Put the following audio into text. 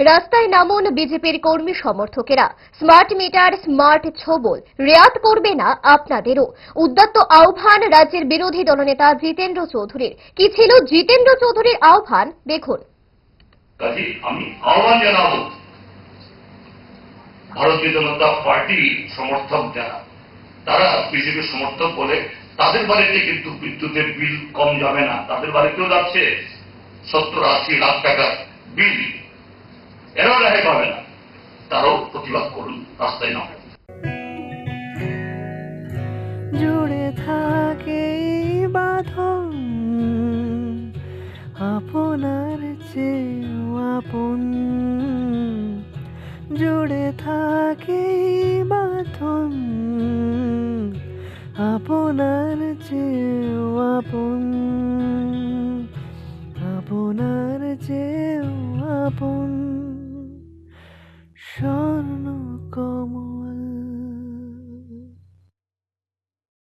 রাস্তায় নামুন বিজেপির কর্মী সমর্থকেরা। স্মার্ট মিটার, স্মার্ট ছবল, রেয়াত করবে না আপনাদেরও। উদ্যত্ত আহ্বান রাজ্যের বিরোধী দলনেতা জিতেন্দ্র চৌধুরীর। কি ছিল জিতেন্দ্র চৌধুরীর আহ্বান? দেখুন। ভারতীয় জনতা পার্টি সমর্থক যারা, তারা বিজেপির সমর্থক বলে তাদের বাড়িতে কিন্তু বিদ্যুতের বিল কম যাবে না। তাদের বাড়িতেও যাচ্ছে সত্তর আশি লাখ টাকার বিল। এরাও রেহাই পাবে না। তারাও প্রতিবাদ করুন, রাস্তায় নামুন। জুড়ে থাকে বাঁধন, আপনার চেয়েও আপন। জুড়ে থাকে বাঁধন, আপনার চেয়েও আপন। আপনার চেয়েও আপন। 说